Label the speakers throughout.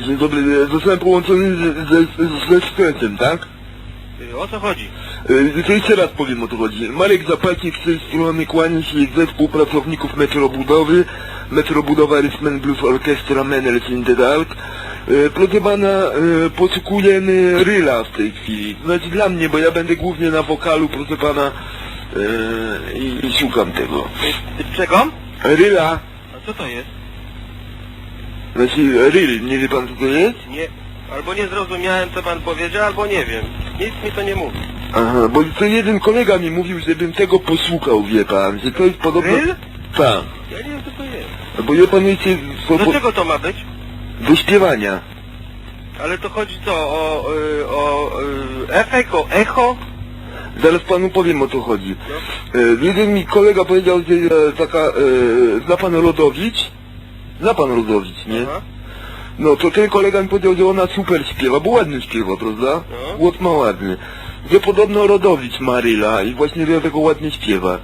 Speaker 1: Dzień dobry, zostałem połączony z- ze, ze sklepem, tak?
Speaker 2: Y, O co chodzi?
Speaker 1: E, To jeszcze raz powiem o co chodzi. Marek Zapalnik z tej strony kłania się zespół pracowników Metrobudowy, Metrobudowa Rysmen Blues Orchestra Menels in the Dark. E, Proszę pana, poszukujemy ryla w tej chwili. Znaczy dla mnie, bo ja będę głównie na wokalu, proszę pana, i, i szukam tego.
Speaker 2: Y, y, Czego?
Speaker 1: Ryla,
Speaker 2: A co to jest?
Speaker 1: Znaczy ryl, nie wie pan co to jest?
Speaker 2: Nie. Albo nie zrozumiałem co pan powiedział, albo nie wiem. Nic mi to nie mówi.
Speaker 1: Aha, bo to jeden kolega mi mówił, żebym tego posłuchał, wie pan, że to jest podobno...
Speaker 2: Ryl?
Speaker 1: Tak.
Speaker 2: Ja nie wiem co to jest.
Speaker 1: Bo je pan wiecie,
Speaker 2: Do
Speaker 1: po,
Speaker 2: czego to ma być?
Speaker 1: do śpiewania.
Speaker 2: Ale to chodzi co? O, y, o y, efekt, o echo?
Speaker 1: Zaraz panu powiem o co chodzi.
Speaker 2: No.
Speaker 1: E, jeden mi kolega powiedział, że e, taka, e, zna pan Rodowicz? Zna pan Rodowicz, nie?
Speaker 2: Aha.
Speaker 1: No to ten kolega mi powiedział, że ona super śpiewa, bo ładnie śpiewa, prawda?
Speaker 2: No.
Speaker 1: Głos ma ładny. Że podobno Rodowicz Maryla i właśnie dlatego ładnie śpiewa.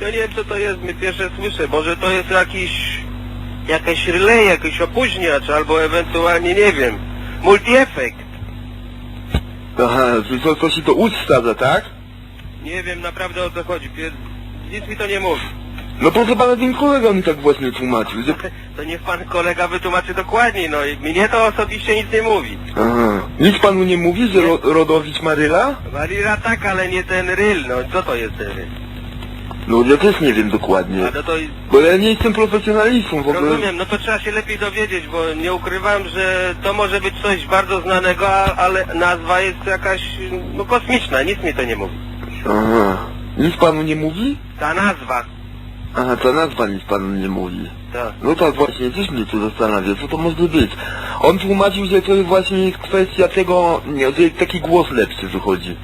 Speaker 2: Ja nie wiem co to jest, my pierwsze słyszę. Może to jest jakiś... Jakaś relay, jakiś opóźniacz, albo ewentualnie, nie wiem, multi-efekt.
Speaker 1: Aha, że to, to się to ustawia, tak?
Speaker 2: Nie wiem naprawdę o co chodzi. Pier... Nic mi to nie mówi.
Speaker 1: No proszę pana, ten kolega mi tak właśnie tłumaczył, że...
Speaker 2: To niech pan kolega wytłumaczy dokładniej, no i mnie to osobiście nic nie mówi.
Speaker 1: Aha. Nic panu nie mówi, że Ro Rodowicz Maryla?
Speaker 2: Marira tak, ale nie ten ryl, no co to jest ten ryl?
Speaker 1: No ja też nie wiem dokładnie.
Speaker 2: A no to
Speaker 1: Bo ja nie jestem profesjonalistą w ogóle.
Speaker 2: rozumiem, no to trzeba się lepiej dowiedzieć, bo nie ukrywam, że to może być coś bardzo znanego, a- ale nazwa jest jakaś, no kosmiczna, nic mi to nie mówi.
Speaker 1: Aha. Nic panu nie mówi?
Speaker 2: Ta nazwa,
Speaker 1: Aha, ta nazwa nic panu nie mówi.
Speaker 2: tak.
Speaker 1: No tak właśnie, też mnie to zastanawia, co to może być. On tłumaczył, że to jest właśnie kwestia tego, nie, że taki głos lepszy wychodzi.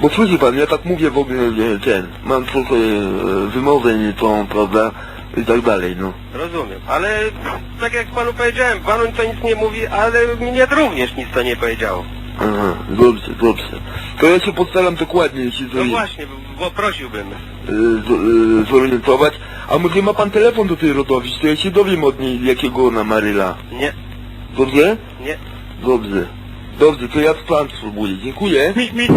Speaker 1: Bo słyszy pan, ja tak mówię w ogóle, ten, mam trochę e, wymowę nie tą, prawda, i tak dalej, no.
Speaker 2: Rozumiem, ale tak jak panu powiedziałem, panu to nic nie mówi, ale mnie również nic to nie powiedziało.
Speaker 1: Aha, dobrze, dobrze. To ja się postaram dokładnie się
Speaker 2: No
Speaker 1: zori-
Speaker 2: właśnie, bo, bo prosiłbym.
Speaker 1: z- e, zorientować. A może ma pan telefon do tej Rodowicz, to ja się dowiem od niej, jakiego ona Maryla.
Speaker 2: Nie,
Speaker 1: Dobrze?
Speaker 2: nie.
Speaker 1: Dobrze. Dobrze, to ja pan spróbuję. Dziękuję.
Speaker 2: Mi, mi,